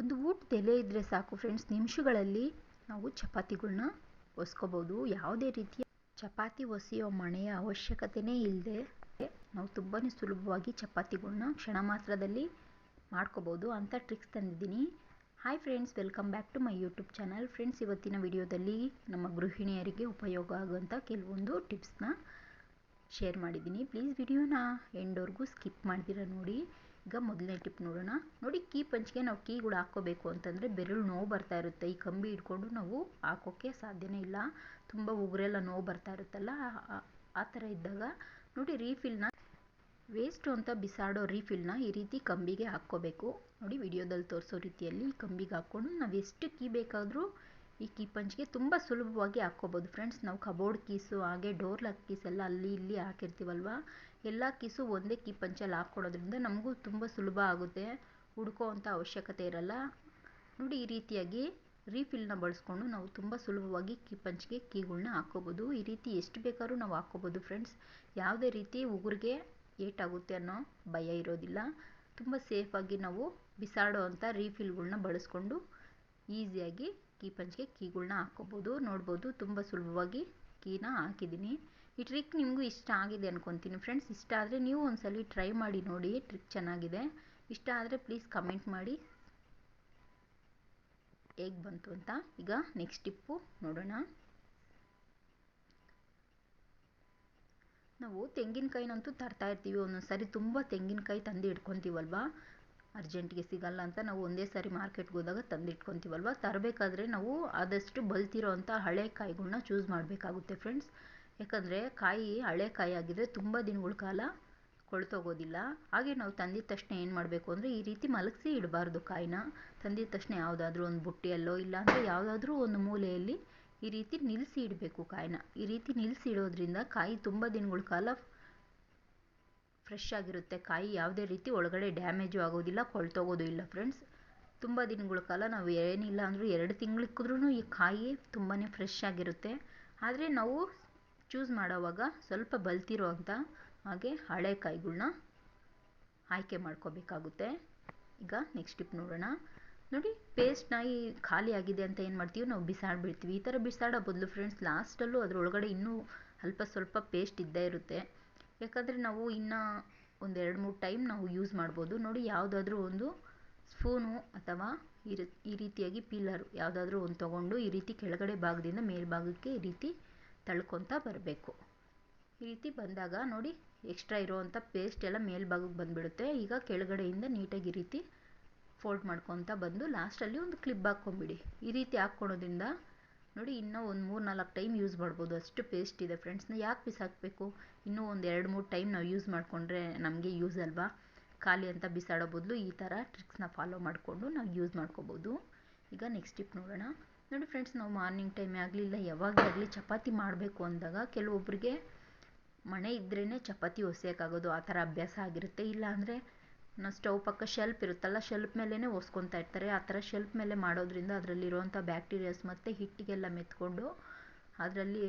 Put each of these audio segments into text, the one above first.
ಒಂದು ಊಟದ ಎಲೆ ಇದ್ದರೆ ಸಾಕು ಫ್ರೆಂಡ್ಸ್ ನಿಮಿಷಗಳಲ್ಲಿ ನಾವು ಚಪಾತಿಗಳನ್ನ ಒಸ್ಕೋಬೋದು. ಯಾವುದೇ ರೀತಿಯ ಚಪಾತಿ ಒಸೆಯೋ ಮಣೆಯ ಅವಶ್ಯಕತೆನೇ ಇಲ್ಲದೆ ನಾವು ತುಂಬಾ ಸುಲಭವಾಗಿ ಚಪಾತಿಗಳನ್ನ ಕ್ಷಣ ಮಾತ್ರದಲ್ಲಿ ಮಾಡ್ಕೋಬೋದು ಅಂತ ಟ್ರಿಕ್ಸ್ ತಂದಿದ್ದೀನಿ. Hi friends welcome back to my YouTube channel friends ಇವತ್ತಿನ ವಿಡಿಯೋದಲ್ಲಿ ನಮ್ಮ ಗೃಹಿಣಿಯರಿಗೆ ಉಪಯೋಗ ಆಗುವಂಥ ಕೆಲವೊಂದು ಟಿಪ್ಸ್ನ ಶೇರ್ ಮಾಡಿದ್ದೀನಿ. ಪ್ಲೀಸ್ ವಿಡಿಯೋನ ಎಂಡೋರ್ಗೂ ಸ್ಕಿಪ್ ಮಾಡ್ದಿರ ನೋಡಿ. ಈಗ ಮೊದಲನೇ ಟಿಪ್ ನೋಡೋಣ. ನೋಡಿ, ಕೀ ಪಂಚಿಗೆ ನಾವು ಕೀಗಳು ಹಾಕ್ಕೋಬೇಕು ಅಂತಂದರೆ ಬೆರಳು ನೋವು ಬರ್ತಾ ಇರುತ್ತೆ. ಈ ಕಂಬಿ ಹಿಡ್ಕೊಂಡು ನಾವು ಹಾಕೋಕ್ಕೆ ಸಾಧ್ಯನೇ ಇಲ್ಲ. ತುಂಬ ಉಗುರೆಲ್ಲ ನೋವು ಬರ್ತಾ ಇರುತ್ತಲ್ಲ, ಆ ಥರ ಇದ್ದಾಗ ನೋಡಿ, ರೀಫಿಲ್ನ ವೇಸ್ಟು ಅಂತ ಬಿಸಾಡೋ ರೀಫಿಲ್ನ ಈ ರೀತಿ ಕಂಬಿಗೆ ಹಾಕ್ಕೋಬೇಕು. ನೋಡಿ, ವಿಡಿಯೋದಲ್ಲಿ ತೋರಿಸೋ ರೀತಿಯಲ್ಲಿ ಕಂಬಿಗೆ ಹಾಕ್ಕೊಂಡು ನಾವು ಎಷ್ಟು ಕೀ ಬೇಕಾದರೂ ಈ ಕೀ ಪಂಚ್ಗೆ ತುಂಬ ಸುಲಭವಾಗಿ ಹಾಕ್ಕೋಬೋದು. ಫ್ರೆಂಡ್ಸ್, ನಾವು ಕಬೋರ್ಡ್ ಕೀಸು ಹಾಗೆ ಡೋರ್ ಲಾಕ್ ಕೀಸ್ ಎಲ್ಲ ಅಲ್ಲಿ ಇಲ್ಲಿ ಹಾಕಿರ್ತೀವಲ್ವ? ಎಲ್ಲ ಕೀಸು ಒಂದೇ ಕೀ ಪಂಚಲ್ಲಿ ಹಾಕ್ಕೊಳ್ಳೋದ್ರಿಂದ ನಮಗೂ ತುಂಬ ಸುಲಭ ಆಗುತ್ತೆ. ಹುಡ್ಕೋ ಅಂಥ ಅವಶ್ಯಕತೆ ಇರಲ್ಲ. ನೋಡಿ ಈ ರೀತಿಯಾಗಿ ರೀಫಿಲ್ನ ಬಳಸ್ಕೊಂಡು ನಾವು ತುಂಬ ಸುಲಭವಾಗಿ ಕೀ ಪಂಚ್ಗೆ ಕೀಗಳನ್ನ ಹಾಕ್ಕೋಬೋದು. ಈ ರೀತಿ ಎಷ್ಟು ಬೇಕಾದ್ರೂ ನಾವು ಹಾಕ್ಕೋಬೋದು ಫ್ರೆಂಡ್ಸ್. ಯಾವುದೇ ರೀತಿ ಉಗುರಿಗೆ ಏಟಾಗುತ್ತೆ ಅನ್ನೋ ಭಯ ಇರೋದಿಲ್ಲ. ತುಂಬ ಸೇಫಾಗಿ ನಾವು ಬಿಸಾಡೋ ಅಂಥ ರೀಫಿಲ್ಗಳನ್ನ ಬಳಸ್ಕೊಂಡು ಈಸಿಯಾಗಿ ಕೀ ಪಂಚ್ಗೆ ಕೀಗಳನ್ನ ಹಾಕ್ಕೋಬೋದು. ನೋಡ್ಬೋದು, ತುಂಬ ಸುಲಭವಾಗಿ ಕೀನ ಹಾಕಿದ್ದೀನಿ. ಈ ಟ್ರಿಕ್ ನಿಮಗೂ ಇಷ್ಟ ಆಗಿದೆ ಅನ್ಕೊತೀನಿ ಫ್ರೆಂಡ್ಸ್ ಇಷ್ಟ ಆದರೆ ನೀವು ಒಂದ್ಸಲಿ ಟ್ರೈ ಮಾಡಿ ನೋಡಿ ಟ್ರಿಕ್ ಚೆನ್ನಾಗಿದೆ. ಇಷ್ಟ ಆದರೆ ಪ್ಲೀಸ್ ಕಮೆಂಟ್ ಮಾಡಿ. ಹೇಗೆ ಬಂತು ಅಂತ. ಈಗ ನೆಕ್ಸ್ಟ್ ಟಿಪ್ಪು ನೋಡೋಣ. ನಾವು ತೆಂಗಿನಕಾಯಿನಂತೂ ತರ್ತಾ ಇರ್ತೀವಿ. ಒಂದೊಂದು ಸಾರಿ ತುಂಬ ತೆಂಗಿನಕಾಯಿ ತಂದು ಇಟ್ಕೊತೀವಲ್ವ? ಅರ್ಜೆಂಟ್ಗೆ ಸಿಗಲ್ಲ ಅಂತ ನಾವು ಒಂದೇ ಸಾರಿ ಮಾರ್ಕೆಟ್ಗೆ ಹೋದಾಗ ತಂದು ಇಟ್ಕೊತೀವಲ್ವ? ತರಬೇಕಾದ್ರೆ ನಾವು ಆದಷ್ಟು ಬಲ್ತಿರೋ ಅಂಥ ಹಳೆ ಕಾಯಿಗಳನ್ನ ಚೂಸ್ ಮಾಡಬೇಕಾಗುತ್ತೆ ಫ್ರೆಂಡ್ಸ್ ಯಾಕಂದರೆ ಕಾಯಿ ಹಳೆ ಕಾಯಿ ಆಗಿದ್ದರೆ ತುಂಬ ದಿನಗಳ ಕಾಲ ಕೊಳೆತೋಗೋದಿಲ್ಲ. ಹಾಗೆ ನಾವು ತಂದಿದ ತಕ್ಷಣ ಏನು ಮಾಡಬೇಕು ಅಂದರೆ ಈ ರೀತಿ ಮಲಗಿಸಿ ಇಡಬಾರ್ದು ಕಾಯಿನ. ತಂದಿದ ತಕ್ಷಣ ಯಾವುದಾದ್ರೂ ಒಂದು ಬುಟ್ಟಿಯಲ್ಲೋ ಇಲ್ಲಾಂದರೆ ಯಾವುದಾದ್ರೂ ಒಂದು ಮೂಲೆಯಲ್ಲಿ ಈ ರೀತಿ ನಿಲ್ಲಿಸಿ ಇಡಬೇಕು ಕಾಯಿನ. ಈ ರೀತಿ ನಿಲ್ಲಿಸಿ ಇಡೋದ್ರಿಂದ ಕಾಯಿ ತುಂಬ ದಿನಗಳ ಕಾಲ ಫ್ರೆಶ್ ಆಗಿರುತ್ತೆ. ಕಾಯಿ ಯಾವುದೇ ರೀತಿ ಒಳಗಡೆ ಡ್ಯಾಮೇಜು ಆಗೋದಿಲ್ಲ, ಕೊಳ್ತೋಗೋದು ಇಲ್ಲ ಫ್ರೆಂಡ್ಸ್. ತುಂಬ ದಿನಗಳ ಕಾಲ ನಾವು ಏನಿಲ್ಲ ಅಂದರೂ ಎರಡು ತಿಂಗಳಿಕ್ಕಿದ್ರೂ ಈ ಕಾಯಿ ತುಂಬಾ ಫ್ರೆಶ್ ಆಗಿರುತ್ತೆ. ಆದರೆ ನಾವು ಚೂಸ್ ಮಾಡೋವಾಗ ಸ್ವಲ್ಪ ಬಲ್ತಿರೋ ಅಂಥ ಹಾಗೆ ಹಳೆ ಕಾಯಿಗಳ್ನ ಆಯ್ಕೆ ಮಾಡ್ಕೋಬೇಕಾಗುತ್ತೆ. ಈಗ ನೆಕ್ಸ್ಟ್ ಟಿಪ್ ನೋಡೋಣ. ನೋಡಿ ಪೇಸ್ಟ್ನ ಈ ಖಾಲಿ ಆಗಿದೆ ಅಂತ ಏನು ಮಾಡ್ತೀವಿ? ನಾವು ಬಿಸಾಡಿಬಿಡ್ತೀವಿ. ಈ ಥರ ಬಿಸಾಡೋ ಬದಲು ಫ್ರೆಂಡ್ಸ್ ಲಾಸ್ಟಲ್ಲೂ ಅದರೊಳಗಡೆ ಇನ್ನೂ ಅಲ್ಪ ಸ್ವಲ್ಪ ಪೇಸ್ಟ್ ಇದ್ದೇ ಇರುತ್ತೆ. ಯಾಕಂದರೆ ನಾವು ಇನ್ನು ಒಂದು ಎರಡು ಮೂರು ಟೈಮ್ ನಾವು ಯೂಸ್ ಮಾಡ್ಬೋದು. ನೋಡಿ, ಯಾವುದಾದ್ರೂ ಒಂದು ಸ್ಪೂನು ಅಥವಾ ಈ ರೀತಿಯಾಗಿ ಪಿಲ್ಲರು ಯಾವುದಾದ್ರೂ ಒಂದು ತೊಗೊಂಡು ಈ ರೀತಿ ಕೆಳಗಡೆ ಭಾಗದಿಂದ ಮೇಲ್ಭಾಗಕ್ಕೆ ಈ ರೀತಿ ತಳ್ಕೊತಾ ಬರಬೇಕು. ಈ ರೀತಿ ಬಂದಾಗ ನೋಡಿ ಎಕ್ಸ್ಟ್ರಾ ಇರೋವಂಥ ಪೇಸ್ಟ್ ಎಲ್ಲ ಮೇಲ್ಭಾಗಕ್ಕೆ ಬಂದುಬಿಡುತ್ತೆ. ಈಗ ಕೆಳಗಡೆಯಿಂದ ನೀಟಾಗಿ ಈ ರೀತಿ ಫೋಲ್ಡ್ ಮಾಡ್ಕೊತಾ ಬಂದು ಲಾಸ್ಟಲ್ಲಿ ಒಂದು ಕ್ಲಿಪ್ ಹಾಕ್ಕೊಂಬಿಡಿ. ಈ ರೀತಿ ಹಾಕ್ಕೊಳೋದ್ರಿಂದ ನೋಡಿ ಇನ್ನೂ ಒಂದು ಮೂರು ನಾಲ್ಕು ಟೈಮ್ ಯೂಸ್ ಮಾಡ್ಬೋದು. ಅಷ್ಟು ಪೇಸ್ಟ್ ಇದೆ ಫ್ರೆಂಡ್ಸ್ನ ಯಾಕೆ ಬಿಸಾಕಬೇಕು? ಇನ್ನೂ ಒಂದು ಎರಡು ಮೂರು ಟೈಮ್ ನಾವು ಯೂಸ್ ಮಾಡಿಕೊಂಡ್ರೆ ನಮಗೆ ಯೂಸ್ ಅಲ್ವಾ? ಖಾಲಿ ಅಂತ ಬಿಸಾಡೋ ಬದಲು ಈ ಥರ ಟ್ರಿಕ್ಸ್ನ ಫಾಲೋ ಮಾಡಿಕೊಂಡು ನಾವು ಯೂಸ್ ಮಾಡ್ಕೋಬೋದು. ಈಗ ನೆಕ್ಸ್ಟ್ ಟಿಪ್ ನೋಡೋಣ. ನೋಡಿ ಫ್ರೆಂಡ್ಸ್ ನಾವು ಮಾರ್ನಿಂಗ್ ಟೈಮೇ ಆಗಲಿಲ್ಲ, ಯಾವಾಗಲೇ ಆಗಲಿ ಚಪಾತಿ ಮಾಡಬೇಕು ಅಂದಾಗ ಕೆಲವೊಬ್ಬರಿಗೆ ಮಣೆ ಇದ್ರೇ ಚಪಾತಿ ಒಸೆಯೋಕ್ಕಾಗೋದು ಆ ಥರ ಅಭ್ಯಾಸ ಆಗಿರುತ್ತೆ. ಇಲ್ಲ ಅಂದರೆ ನಾವು ಸ್ಟವ್ ಪಕ್ಕ ಶೆಲ್ಪ್ ಇರುತ್ತಲ್ಲ ಶೆಲ್ಪ್ ಮೇಲೇ ಒಸ್ಕೊತಾ ಇರ್ತಾರೆ. ಆ ಥರ ಶೆಲ್ಪ್ ಮೇಲೆ ಮಾಡೋದ್ರಿಂದ ಅದರಲ್ಲಿರುವಂಥ ಬ್ಯಾಕ್ಟೀರಿಯಾಸ್ ಮತ್ತು ಹಿಟ್ಟಿಗೆಲ್ಲ ಮೆತ್ಕೊಂಡು ಅದರಲ್ಲಿ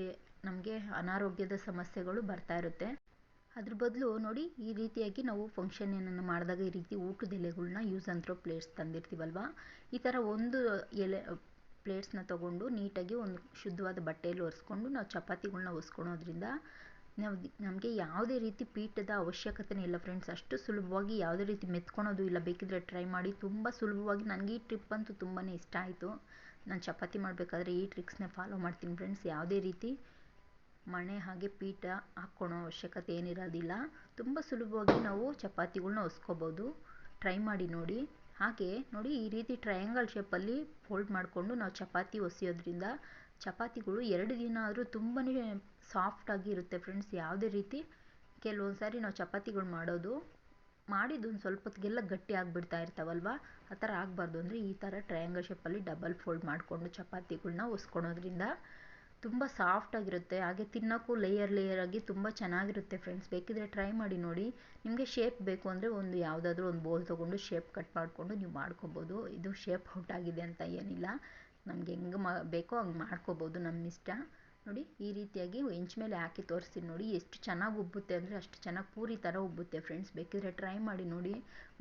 ನಮಗೆ ಅನಾರೋಗ್ಯದ ಸಮಸ್ಯೆಗಳು ಬರ್ತಾ ಇರುತ್ತೆ. ಅದ್ರ ಬದಲು ನೋಡಿ, ಈ ರೀತಿಯಾಗಿ ನಾವು ಫಂಕ್ಷನ್ ಏನನ್ನು ಮಾಡಿದಾಗ ಈ ರೀತಿ ಊಟದ ಎಲೆಗಳನ್ನ ಯೂಸ್ ಅಂತ್ರೋ ಪ್ಲೇಟ್ಸ್ ತಂದಿರ್ತೀವಲ್ವಾ? ಈ ಥರ ಒಂದು ಎಲೆ ಪ್ಲೇಟ್ಸ್ನ ತೊಗೊಂಡು ನೀಟಾಗಿ ಒಂದು ಶುದ್ಧವಾದ ಬಟ್ಟೆಯಲ್ಲಿ ಒರೆಸ್ಕೊಂಡು ನಾವು ಚಪಾತಿಗಳನ್ನ ಒಸ್ಕೊಳೋದ್ರಿಂದ ನಾವು ನಮಗೆ ಯಾವುದೇ ರೀತಿ ಪೀಠದ ಅವಶ್ಯಕತೆನೇ ಇಲ್ಲ ಫ್ರೆಂಡ್ಸ್ ಅಷ್ಟು ಸುಲಭವಾಗಿ ಯಾವುದೇ ರೀತಿ ಮೆತ್ಕೊಳೋದು ಇಲ್ಲ. ಬೇಕಿದ್ರೆ ಟ್ರೈ ಮಾಡಿ. ತುಂಬ ಸುಲಭವಾಗಿ ನನಗೆ ಈ ಟ್ರಿಪ್ ಅಂತೂ ತುಂಬಾ ಇಷ್ಟ ಆಯಿತು. ನಾನು ಚಪಾತಿ ಮಾಡಬೇಕಾದ್ರೆ ಈ ಟ್ರಿಕ್ಸ್ನೇ ಫಾಲೋ ಮಾಡ್ತೀನಿ ಫ್ರೆಂಡ್ಸ್ ಯಾವುದೇ ರೀತಿ ಮಣೆ ಹಾಗೆ ಪೀಠ ಹಾಕ್ಕೊಳೋ ಅವಶ್ಯಕತೆ ಏನಿರೋದಿಲ್ಲ. ತುಂಬ ಸುಲಭವಾಗಿ ನಾವು ಚಪಾತಿಗಳನ್ನ ಒಸ್ಕೋಬೋದು ಟ್ರೈ ಮಾಡಿ ನೋಡಿ. ಹಾಗೆ ನೋಡಿ ಈ ರೀತಿ ಟ್ರಯಾಂಗಲ್ ಶೇಪಲ್ಲಿ ಫೋಲ್ಡ್ ಮಾಡಿಕೊಂಡು ನಾವು ಚಪಾತಿ ಒಸೆಯೋದ್ರಿಂದ ಚಪಾತಿಗಳು ಎರಡು ದಿನ ಆದರೂ ತುಂಬಾ ಸಾಫ್ಟಾಗಿ ಇರುತ್ತೆ ಫ್ರೆಂಡ್ಸ್ ಯಾವುದೇ ರೀತಿ ಕೆಲವೊಂದು ಸಾರಿ ನಾವು ಚಪಾತಿಗಳು ಮಾಡೋದು, ಮಾಡಿದ್ದು ಒಂದು ಸ್ವಲ್ಪ ಹೊತ್ತಿಗೆಲ್ಲ ಗಟ್ಟಿ ಆಗಿಬಿಡ್ತಾ ಇರ್ತಾವಲ್ವ? ಆ ಥರ ಆಗಬಾರ್ದು. ಅಂದರೆ ಈ ಥರ ಟ್ರಯಾಂಗಲ್ ಶೇಪಲ್ಲಿ ಡಬಲ್ ಫೋಲ್ಡ್ ಮಾಡಿಕೊಂಡು ಚಪಾತಿಗಳನ್ನ ಒಸ್ಕೊಳೋದ್ರಿಂದ ತುಂಬ ಸಾಫ್ಟಾಗಿರುತ್ತೆ ಹಾಗೆ ತಿನ್ನೋಕ್ಕೂ ಲೇಯರ್ ಲೇಯರ್ ಆಗಿ ತುಂಬ ಚೆನ್ನಾಗಿರುತ್ತೆ ಫ್ರೆಂಡ್ಸ್ ಬೇಕಿದ್ರೆ ಟ್ರೈ ಮಾಡಿ ನೋಡಿ. ನಿಮಗೆ ಶೇಪ್ ಬೇಕು ಅಂದರೆ ಒಂದು ಯಾವುದಾದ್ರೂ ಒಂದು ಬೌಲ್ ತೊಗೊಂಡು ಶೇಪ್ ಕಟ್ ಮಾಡಿಕೊಂಡು ನೀವು ಮಾಡ್ಕೊಬೋದು. ಇದು ಶೇಪ್ ಔಟ್ ಆಗಿದೆ ಅಂತ ಏನಿಲ್ಲ. ನಮ್ಗೆ ಹೆಂಗೆ ಮಾ, ಬೇಕೋ ಹಂಗೆ ಮಾಡ್ಕೋಬೋದು ನಮ್ಮ ಇಷ್ಟ. ನೋಡಿ, ಈ ರೀತಿಯಾಗಿ ಇಂಚ್ ಮೇಲೆ ಹಾಕಿ ತೋರಿಸ್ತೀನಿ ನೋಡಿ. ಎಷ್ಟು ಚೆನ್ನಾಗಿ ಉಬ್ಬುತ್ತೆ ಅಂದರೆ ಅಷ್ಟು ಚೆನ್ನಾಗಿ ಪೂರಿ ಥರ ಉಬ್ಬುತ್ತೆ ಫ್ರೆಂಡ್ಸ್ ಬೇಕಿದ್ರೆ ಟ್ರೈ ಮಾಡಿ ನೋಡಿ.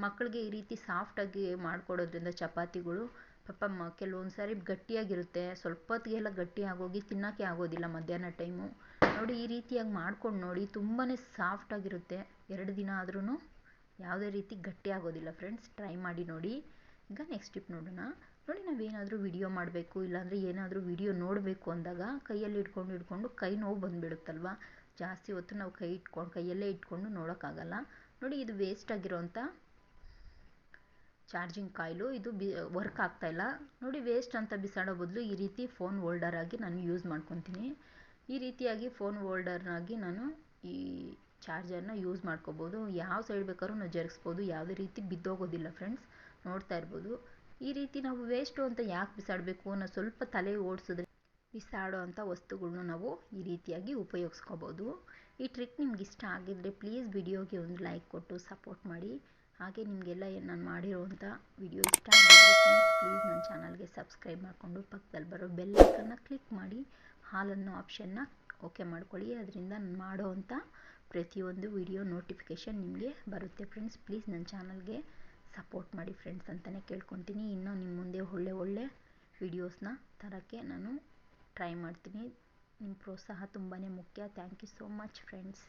ಮಕ್ಕಳಿಗೆ ಈ ರೀತಿ ಸಾಫ್ಟಾಗಿ ಮಾಡಿಕೊಡೋದ್ರಿಂದ ಚಪಾತಿಗಳು ಪಾಪ ಮ ಕೆಲವೊಂದು ಸಾರಿ ಗಟ್ಟಿಯಾಗಿರುತ್ತೆ. ಸ್ವಲ್ಪ ಹೊತ್ತಿಗೆಲ್ಲ ಗಟ್ಟಿ ಆಗೋಗಿ ತಿನ್ನೋಕ್ಕೆ ಆಗೋದಿಲ್ಲ ಮಧ್ಯಾಹ್ನ ಟೈಮು. ನೋಡಿ, ಈ ರೀತಿಯಾಗಿ ಮಾಡ್ಕೊಂಡು ನೋಡಿ ತುಂಬಾ ಸಾಫ್ಟಾಗಿರುತ್ತೆ ಎರಡು ದಿನ ಆದ್ರೂ ಯಾವುದೇ ರೀತಿ ಗಟ್ಟಿ ಆಗೋದಿಲ್ಲ ಫ್ರೆಂಡ್ಸ್. ಟ್ರೈ ಮಾಡಿ ನೋಡಿ. ಈಗ ನೆಕ್ಸ್ಟ್ ಟಿಪ್ ನೋಡೋಣ. ನೋಡಿ, ನಾವೇನಾದರೂ ವಿಡಿಯೋ ಮಾಡಬೇಕು, ಇಲ್ಲಾಂದರೆ ಏನಾದರೂ ವಿಡಿಯೋ ನೋಡಬೇಕು ಅಂದಾಗ ಕೈಯಲ್ಲಿ ಇಟ್ಕೊಂಡು ಇಟ್ಕೊಂಡು ಕೈ ನೋವು ಬಂದುಬಿಡುತ್ತಲ್ವ? ಜಾಸ್ತಿ ಹೊತ್ತು ನಾವು ಕೈ ಇಟ್ಕೊಂಡು ಕೈಯಲ್ಲೇ ಇಟ್ಕೊಂಡು ನೋಡೋಕ್ಕಾಗಲ್ಲ. ನೋಡಿ, ಇದು ವೇಸ್ಟ್ ಆಗಿರೋಂಥ ಚಾರ್ಜಿಂಗ್ ಕಾಯಿಲು, ಇದು ಬಿ, ವರ್ಕ್ ಆಗ್ತಾಯಿಲ್ಲ ನೋಡಿ ವೇಸ್ಟ್ ಅಂತ ಬಿಸಾಡೋ ಬದಲು ಈ ರೀತಿ ಫೋನ್ ಓಲ್ಡರ್ ಆಗಿ ನಾನು ಯೂಸ್ ಮಾಡ್ಕೊತೀನಿ. ಈ ರೀತಿಯಾಗಿ ಫೋನ್ ಓಲ್ಡರ್ನಾಗಿ ನಾನು ಈ ಚಾರ್ಜರ್ನ ಯೂಸ್ ಮಾಡ್ಕೋಬೋದು. ಯಾವ ಸೈಡ್ ಬೇಕಾದ್ರೂ ನಾವು ಜರುಗಿಸ್ಬೋದು. ಯಾವುದೇ ರೀತಿ ಬಿದ್ದೋಗೋದಿಲ್ಲ ಫ್ರೆಂಡ್ಸ್ ನೋಡ್ತಾ ಇರ್ಬೋದು. ಈ ರೀತಿ ನಾವು ವೇಸ್ಟು ಅಂತ ಯಾಕೆ ಬಿಸಾಡಬೇಕು ಅನ್ನೋ ಸ್ವಲ್ಪ ತಲೆ ಓಡಿಸಿದ್ರೆ ಬಿಸಾಡೋ ಅಂಥ ವಸ್ತುಗಳನ್ನ ನಾವು ಈ ರೀತಿಯಾಗಿ ಉಪಯೋಗಿಸ್ಕೋಬೋದು. ಈ ಟ್ರಿಕ್ ನಿಮ್ಗೆ ಇಷ್ಟ ಆಗಿದ್ದರೆ ಪ್ಲೀಸ್ ವಿಡಿಯೋಗೆ ಒಂದು ಲೈಕ್ ಕೊಟ್ಟು ಸಪೋರ್ಟ್ ಮಾಡಿ. ಹಾಗೆ ನಿಮಗೆಲ್ಲ ನಾನು ಮಾಡಿರೋವಂಥ ವಿಡಿಯೋ ಇಷ್ಟ ಆಗಿದ್ರೆ ಪ್ಲೀಸ್ ನನ್ನ ಚಾನಲ್ಗೆ ಸಬ್ಸ್ಕ್ರೈಬ್ ಮಾಡಿಕೊಂಡು ಪಕ್ಕದಲ್ಲಿ ಬರೋ ಬೆಲ್ ಕ್ಲಿಕ್ ಮಾಡಿ. ಹಾಲನ್ನು ಆಪ್ಷನ್ನ ಓಕೆ ಮಾಡ್ಕೊಳ್ಳಿ. ಅದರಿಂದ ನಾನು ಮಾಡೋವಂಥ ಪ್ರತಿಯೊಂದು ವಿಡಿಯೋ ನೋಟಿಫಿಕೇಷನ್ ನಿಮಗೆ ಬರುತ್ತೆ ಫ್ರೆಂಡ್ಸ್ ಪ್ಲೀಸ್ ನನ್ನ ಚಾನಲ್ಗೆ ಸಪೋರ್ಟ್ ಮಾಡಿ ಫ್ರೆಂಡ್ಸ್ ಅಂತಲೇ ಕೇಳ್ಕೊತೀನಿ. ಇನ್ನೂ ನಿಮ್ಮ ಮುಂದೆ ಒಳ್ಳೆ ಒಳ್ಳೆ ವಿಡಿಯೋಸ್ನ ತರೋಕ್ಕೆ ನಾನು ಟ್ರೈ ಮಾಡ್ತೀನಿ. ನಿಮ್ಮ ಪ್ರೋತ್ಸಾಹ ತುಂಬಾ ಮುಖ್ಯ. Thank you so much friends